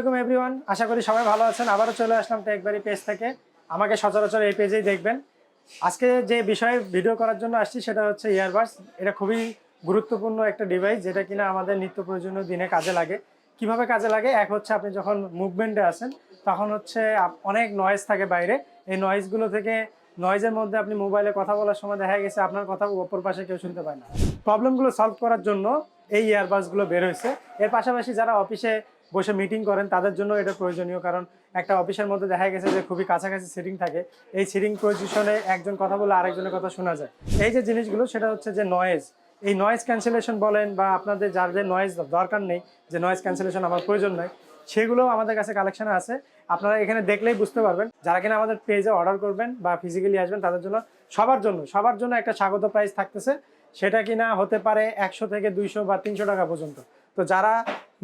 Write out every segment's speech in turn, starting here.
আলাইকুম এভরিওয়ান আশা করি সবাই ভালো আছেন। আবারও চলে আসলাম টেকবারি পেজ থেকে। আমাকে সচরাচর এই পেজেই দেখবেন। আজকে যে বিষয়ে ভিডিও করার জন্য আসছি, সেটা হচ্ছে ইয়ারবাডস এটা খুবই গুরুত্বপূর্ণ একটা ডিভাইস যেটা কিনা আমাদের নিত্য প্রয়োজনীয় দিনে কাজে লাগে। কীভাবে কাজে লাগে? এক হচ্ছে আপনি যখন মুভমেন্টে আসেন তখন হচ্ছে অনেক নয়েজ থাকে বাইরে। এই নয়েজগুলো থেকে নয়েজের মধ্যে আপনি মোবাইলে কথা বলার সময় দেখা গেছে, আপনার কথা অপর পাশে কেউ শুনতে পায় না। প্রবলেমগুলো সলভ করার জন্য এই ইয়ারবাডসগুলো বের হয়েছে। এর পাশাপাশি যারা অফিসে বসে মিটিং করেন, তাদের জন্য এটা প্রয়োজনীয়। কারণ একটা অফিসের মধ্যে দেখা গেছে যে খুবই কাছাকাছি সিটিং থাকে। এই সিটিং পজিশনে একজন কথা বলে আরেকজনের কথা শোনা যায়। এই যে জিনিসগুলো, সেটা হচ্ছে যে নয়েজ এই নয়েজ ক্যান্সেলেশন বলেন বা আপনাদের যাদের নয়েজ দরকার নেই, যে নয়েজ ক্যান্সেলেশন আমার প্রয়োজন নয় সেগুলো আমাদের কাছে কালেকশনে আছে। আপনারা এখানে দেখলেই বুঝতে পারবেন, যারা কিনা আমাদের পেজে অর্ডার করবেন বা ফিজিক্যালি আসবেন, তাদের জন্য সবার জন্য সবার জন্য একটা স্বাগত প্রাইস থাকতেছে। সেটা কিনা হতে পারে একশো থেকে দুইশো বা তিনশো টাকা পর্যন্ত। তো যারা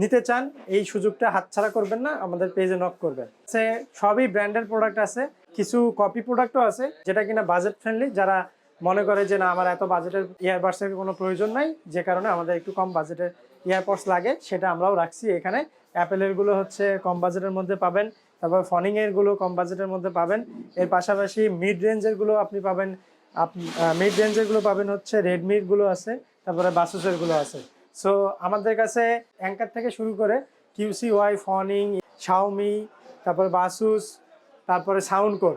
নিতে চান, এই সুযোগটা হাতছাড়া করবেন না, আমাদের পেজে নক করবেন। সে সবই ব্র্যান্ডের প্রোডাক্ট আছে, কিছু কপি প্রোডাক্টও আছে, যেটা কিনা বাজেট ফ্রেন্ডলি যারা মনে করে যে না, আমার এত বাজেটের ইয়ারবাডসের কোনো প্রয়োজন নাই, যে কারণে আমাদের একটু কম বাজেটের ইয়ারপডস লাগে, সেটা আমরাও রাখছি এখানে। অ্যাপেলেরগুলো হচ্ছে কম বাজেটের মধ্যে পাবেন, তারপর ফনিং এরগুলো কম বাজেটের মধ্যে পাবেন, এর পাশাপাশি মিড রেঞ্জেরগুলো আপনি পাবেন মিড রেঞ্জেরগুলো পাবেন হচ্ছে রেডমিরগুলো আছে, তারপরে বাসুসেরগুলো আছে। সো আমাদের কাছে অ্যাঙ্কার থেকে শুরু করে কিউসি ওয়াই ফনিং শাওমি তারপরে বাসুস তারপরে সাউন্ড কোর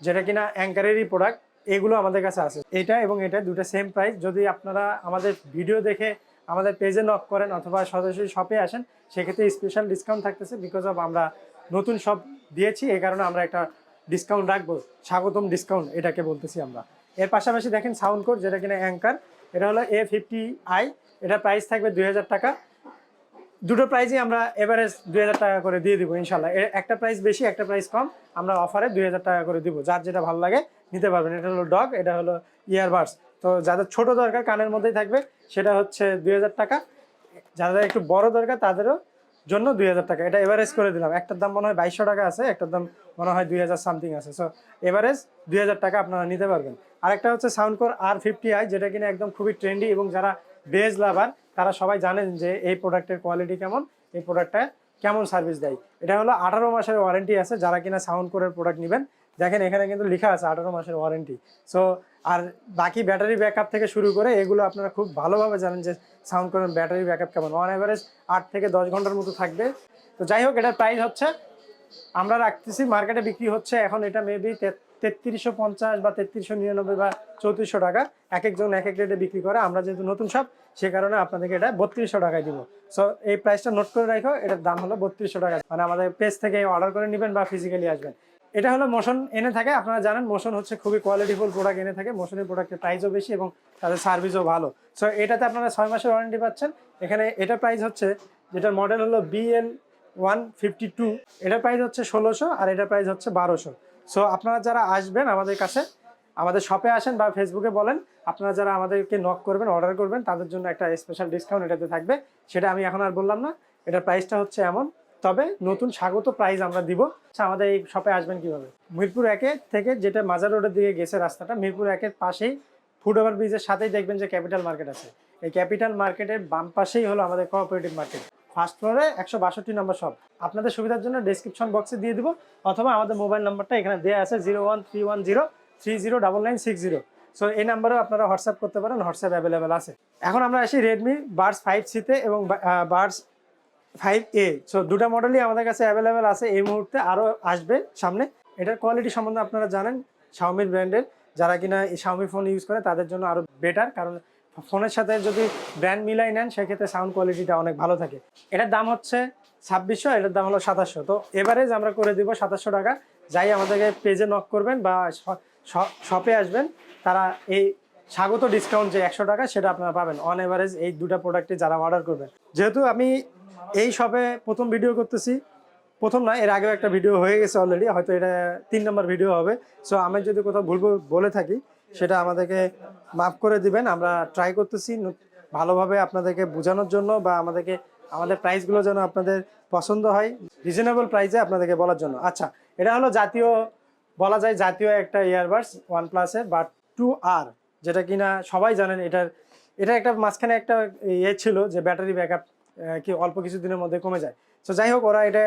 যেটা কিনা অ্যাঙ্কারেরই প্রোডাক্ট এগুলো আমাদের কাছে আছে। এটা এবং এটা দুটো সেম প্রাইস যদি আপনারা আমাদের ভিডিও দেখে আমাদের পেজে নক করেন অথবা সরাসরি শপে আসেন, সেক্ষেত্রে স্পেশাল ডিসকাউন্ট থাকতেছে বিকজ অফ আমরা নতুন শপ দিয়েছি এই কারণে আমরা একটা ডিসকাউন্ট রাখব, স্বাগতম ডিসকাউন্ট এটাকে বলতেছি আমরা। এর পাশাপাশি দেখেন সাউন্ড কোড যেটা কিনা অ্যাঙ্কার এটা হলো এ ফিফটি আই এটা প্রাইস থাকবে দুই হাজার টাকা। দুটো প্রাইজই আমরা এভারেজ দুই হাজার টাকা করে দিয়ে দিব ইনশাল্লাহ একটা প্রাইস বেশি, একটা প্রাইস কম। আমরা অফারে দুই হাজার টাকা করে দিব। যার যেটা ভালো লাগে নিতে পারবেন। এটা হলো ডগ এটা হলো ইয়ারবাডস তো যাদের ছোট দরকার, কানের মধ্যেই থাকবে, সেটা হচ্ছে দুই হাজার টাকা। যাদের একটু বড় দরকার, তাদেরও জন্য দুই হাজার টাকা। এটা এভারেজ করে দিলাম। একটার দাম মনে হয় বাইশশো টাকা আছে, একটার দাম মনে হয় দুই হাজার সামথিং আছে। সো এভারেজ দুই হাজার টাকা আপনারা নিতে পারবেন। আরেকটা হচ্ছে সাউন্ডকোর আর ফিফটি আই যেটা কিনা একদম খুবই ট্রেন্ডি এবং যারা বেজ লাভার তারা সবাই জানেন যে এই প্রোডাক্টের কোয়ালিটি কেমন, এই প্রোডাক্টটা কেমন সার্ভিস দেয়। এটা হলো আঠারো মাসের ওয়ারেন্টি আছে, যারা কিনা সাউন্ড কোরের প্রোডাক্ট নেবেন দেখেন এখানে কিন্তু লেখা আছে আঠারো মাসের ওয়ারেন্টি সো আর বাকি ব্যাটারি ব্যাকআপ থেকে শুরু করে এগুলো আপনারা খুব ভালোভাবে জানেন যে সাউন্ড কোরের ব্যাটারি ব্যাকআপ কেমন। অন অ্যাভারেজ আট থেকে দশ ঘণ্টার মতো থাকবে। তো যাই হোক এটার প্রাইস হচ্ছে, আমরা রাখতেছি মার্কেটে বিক্রি হচ্ছে, এখন এটা মেবি তেত্রিশশো পঞ্চাশ বা তেত্রিশশো নিরানব্বই বা চৌত্রিশশো টাকা। এক একজন এক এক রেটে বিক্রি করে। আমরা যেহেতু নতুন সব সে কারণে আপনাদেরকে এটা বত্রিশশো টাকায় দিব। সো এই প্রাইসটা নোট করে রাখো, এটার দাম হলো বত্রিশশো টাকা। মানে আমাদের পেজ থেকে অর্ডার করে নেবেন বা ফিজিক্যালি আসবেন। এটা হলো মোশন এনে থাকে, আপনারা জানেন মোশন হচ্ছে খুবই কোয়ালিটিফুল প্রোডাক্ট এনে থাকে, মোশনের প্রোডাক্টের প্রাইসও বেশি এবং তাদের সার্ভিসও ভালো। সো এটাতে আপনারা ছয় মাসের ওয়ারেন্টি পাচ্ছেন। এখানে এটা প্রাইস হচ্ছে, যেটার মডেল হলো বিএল ওয়ান ফিফটি টু এটার প্রাইস হচ্ছে ষোলোশো আর এটার প্রাইস হচ্ছে বারোশো। সো আপনারা যারা আসবেন আমাদের কাছে, আমাদের শপে আসেন বা ফেসবুকে বলেন, আপনারা যারা আমাদেরকে নক করবেন অর্ডার করবেন, তাদের জন্য একটা স্পেশাল ডিসকাউন্ট এটাতে থাকবে। সেটা আমি এখন আর বললাম না। এটার প্রাইসটা হচ্ছে এমন তবে নতুন স্বাগত প্রাইজ আমরা দিব। আচ্ছা আমাদের এই শপে আসবেন কীভাবে? মিরপুর একে থেকে যেটা মাজার রোডের দিকে গেছে রাস্তাটা, মিরপুর একের পাশেই ফুড ওভার ব্রিজের সাথেই দেখবেন যে ক্যাপিটাল মার্কেট আছে। এই ক্যাপিটাল মার্কেটের বাম পাশেই হলো আমাদের কোঅপারেটিভ মার্কেট ফার্স্ট ফ্লোরে একশো বাষট্টি নম্বর শপ আপনাদের সুবিধার জন্য ডেসক্রিপশন বক্সে দিয়ে দিব, অথবা আমাদের মোবাইল নাম্বারটা এখানে দেওয়া আছে zero one three one zero three zero double nine six zero so এই নাম্বারেও আপনারা হোয়াটসঅ্যাপ করতে পারেন হোয়াটসঅ্যাপ অ্যাভেলেবেল আছে। এখন আমরা আসি রেডমি বার্স ফাইভ সিতে এবং বার্ডস ফাইভ এ সো দুটা মডেলই আমাদের কাছে অ্যাভেলেবেল আছে এই মুহূর্তে, আরও আসবে সামনে। এটার কোয়ালিটি সম্বন্ধে আপনারা জানেন শাওমির ব্র্যান্ডের যারা কিনা এই শাওমি ফোন ইউজ করে, তাদের জন্য আরও বেটার কারণ ফোনের সাথে যদি ব্র্যান্ড মিলাই নেন, সেক্ষেত্রে সাউন্ড কোয়ালিটিটা অনেক ভালো থাকে। এটার দাম হচ্ছে ছাব্বিশশো, এটার দাম হলো সাতাশশো। তো এভারেজ আমরা করে দিব সাতাশশো টাকা। যাই আমাদেরকে পেজে নক করবেন বা শপে আসবেন, তারা এই স্বাগত ডিসকাউন্ট যে একশো টাকা, সেটা আপনারা পাবেন। অন এভারেজ এই দুটা প্রোডাক্টে যারা অর্ডার করবেন। যেহেতু আমি এই শপে প্রথম ভিডিও করতেছি। প্রথম না, এর আগেও একটা ভিডিও হয়ে গেছে অলরেডি হয়তো এটা তিন নম্বর ভিডিও হবে। সো আমি যদি কোথাও ভুল বলে থাকি, সেটা আমাদেরকে মাফ করে দিবেন। আমরা ট্রাই করতেছি ভালোভাবে আপনাদেরকে বোঝানোর জন্য বা আমাদেরকে, আমাদের প্রাইসগুলো যেন আপনাদের পছন্দ হয় রিজনেবল প্রাইসে আপনাদেরকে বলার জন্য। আচ্ছা এটা হলো জাতীয়, বলা যায় জাতীয় একটা ইয়ারবাডস ওয়ান প্লাসের বাট টু আর যেটা কিনা সবাই জানেন, এটার এটা একটা মাঝখানে একটা ইয়ে ছিল যে ব্যাটারি ব্যাকআপ কি অল্প কিছু দিনের মধ্যে কমে যায়। সো যাই হোক, ওরা এটা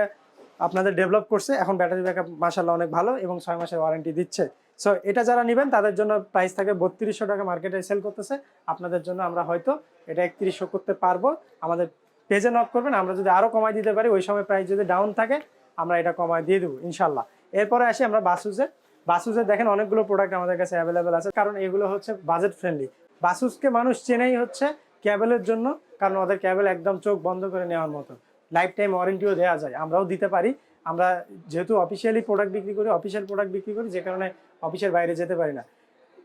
আপনাদের ডেভেলপ করছে। এখন ব্যাটারি ব্যাকআপ মাসাল্লাহ অনেক ভালো এবং ছয় মাসের ওয়ারেন্টি দিচ্ছে। সো এটা যারা নেবেন, তাদের জন্য প্রাইস থাকে বত্রিশশো টাকা মার্কেটে সেল করতেছে। আপনাদের জন্য আমরা হয়তো এটা একত্রিশশো করতে পারব। আমাদের পেজে নক করবেন, আমরা যদি আরও কমাই দিতে পারি, ওই সময় প্রাইস যদি ডাউন থাকে, আমরা এটা কমায় দিয়ে দেবো ইনশাল্লাহ এরপরে আসি আমরা বাসুজে বাসুজে দেখেন অনেকগুলো প্রোডাক্ট আমাদের কাছে অ্যাভেলেবেল আছে, কারণ এগুলো হচ্ছে বাজেট ফ্রেন্ডলি বাসুসকে মানুষ চেনেই হচ্ছে ক্যাবেলের জন্য। কারণ ওদের ক্যাবেল একদম চোখ বন্ধ করে নেওয়ার মতো। লাইফ টাইম ওয়ারেন্টিও দেওয়া যায়। আমরাও দিতে পারি। আমরা যেহেতু অফিসিয়ালি প্রোডাক্ট বিক্রি করি অফিসিয়াল প্রোডাক্ট বিক্রি করি, যে কারণে অফিসের বাইরে যেতে পারি না।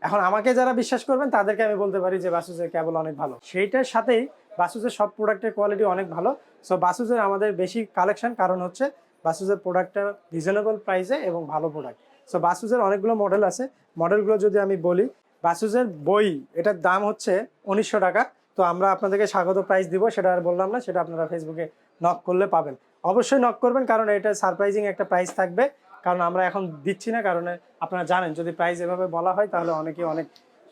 এখন আমাকে যারা বিশ্বাস করবেন, তাদেরকে আমি বলতে পারি যে বাসুসের ক্যাবল অনেক ভালো। সেইটার সাথেই বাসুসের সব প্রোডাক্টের কোয়ালিটি অনেক ভালো। সো বাসুসের আমাদের বেশি কালেকশন কারণ হচ্ছে বাসুসের প্রোডাক্টটা রিজনেবল প্রাইসে এবং ভালো প্রোডাক্ট সো বাসুসের অনেকগুলো মডেল আছে। মডেলগুলো যদি আমি বলি বাসুসের বই, এটার দাম হচ্ছে উনিশশো টাকা। তো আমরা আপনাদেরকে স্বাগত প্রাইস দিব, সেটা আর বললাম না, সেটা আপনারা ফেসবুকে নক করলে পাবেন। অবশ্যই নক করবেন, কারণ এটা সারপ্রাইজিং একটা প্রাইস থাকবে, কারণ আমরা এখন দিচ্ছি না, কারণে আপনারা জানেন, যদি প্রাইস এভাবে বলা হয়, তাহলে অনেকে অনেক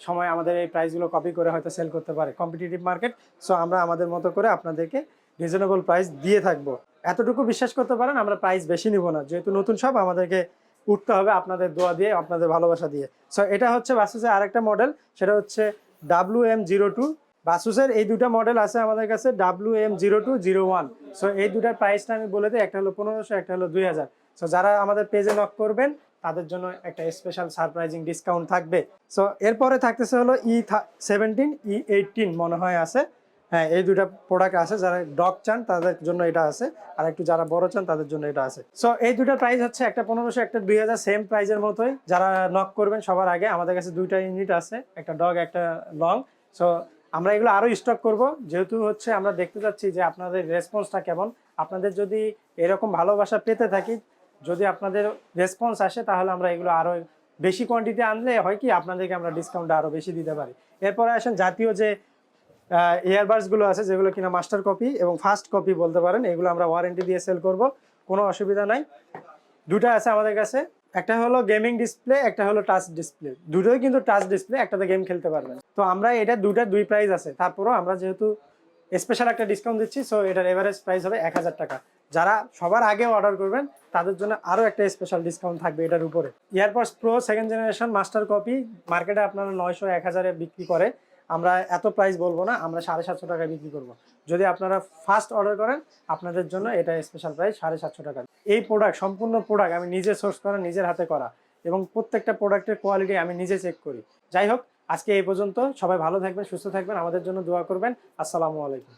সময় আমাদের এই প্রাইসগুলো কপি করে হয়তো সেল করতে পারে। কম্পিটিটিভ মার্কেট সো আমরা আমাদের মতো করে আপনাদেরকে রিজনেবল প্রাইস দিয়ে থাকব। এতটুকু বিশ্বাস করতে পারেন, আমরা প্রাইস বেশি নিব না। যেহেতু নতুন সব, আমাদেরকে উঠতে হবে আপনাদের দোয়া দিয়ে, আপনাদের ভালোবাসা দিয়ে। সো এটা হচ্ছে বাসুসের আরেকটা মডেল সেটা হচ্ছে ডাব্লু এম জিরো টু বাসুসের এই দুটো মডেল আছে আমাদের কাছে W M zero two zero one so এই দুটার প্রাইসটা আমি বলে দিই, একটা হলো পনেরোশো, একটা হলো দুই হাজার। সো যারা আমাদের পেজে নক করবেন, তাদের জন্য একটা স্পেশাল সারপ্রাইজিং ডিসকাউন্ট থাকবে। সো এরপরে থাকতেছে হলো ই সেভেন্টিন ই এইটিন মনে হয় আছে। হ্যাঁ এই দুটা প্রোডাক্ট আছে, যারা ডগ চান, তাদের জন্য এটা আছে। আর একটু যারা বড় চান, তাদের জন্য এটা আছে। সো এই দুটার প্রাইস হচ্ছে একটা পনেরোশো, একটা দুই হাজার সেম প্রাইজের মতোই। যারা নক করবেন, সবার আগে আমাদের কাছে দুইটা ইউনিট আছে, একটা ডগ একটা লং সো আমরা এগুলো আরও স্টক করব। যেহেতু হচ্ছে আমরা দেখতে চাচ্ছি যে আপনাদের রেসপন্সটা কেমন। আপনাদের যদি এরকম ভালোবাসা পেতে থাকি, যদি আপনাদের রেসপন্স আসে, তাহলে আমরা এগুলো আরও বেশি কোয়ান্টিটি আনলে হয় কি, আপনাদেরকে আমরা ডিসকাউন্ট আরও বেশি দিতে পারি। এরপরে আসেন জাতীয় যে ইয়ারবাডসগুলো আছে, যেগুলো কিনা মাস্টার কপি এবং ফার্স্ট কপি বলতে পারেন, এগুলো আমরা ওয়ারেন্টি দিয়ে সেল করব। কোনো অসুবিধা নাই। দুটা আছে আমাদের কাছে। একটা হলো গেমিং ডিসপ্লে একটা হলো টাচ ডিসপ্লে দুটোই কিন্তু টাচ ডিসপ্লে একটাতে গেম খেলতে পারবেন। তো আমরা এটা দুটা দুই প্রাইস আছে। তারপরও আমরা যেহেতু স্পেশাল একটা ডিসকাউন্ট দিচ্ছি সো এটার এভারেজ প্রাইস হবে এক হাজার টাকা। যারা সবার আগে অর্ডার করবেন, তাদের জন্য আরও একটা স্পেশাল ডিসকাউন্ট থাকবে এটার উপরে। AirPods pro second generation master copy মার্কেটে আপনারা নয়শো, এক হাজারে বিক্রি করে। আমরা এত প্রাইস বলব না, আমরা সাড়ে সাতশো টাকায় বিক্রি করব। যদি আপনারা ফার্স্ট অর্ডার করেন, আপনাদের জন্য এটা স্পেশাল প্রাইস সাড়ে সাতশো টাকা। এই প্রোডাক্ট সম্পূর্ণ প্রোডাক্ট আমি নিজে সোর্স করা, নিজের হাতে করা এবং প্রত্যেকটা প্রোডাক্টের কোয়ালিটি আমি নিজে চেক করি। যাই হোক, আজকে এই পর্যন্ত সবাই ভালো থাকবেন, সুস্থ থাকবেন, আমাদের জন্য দোয়া করবেন। আসসালামু আলাইকুম।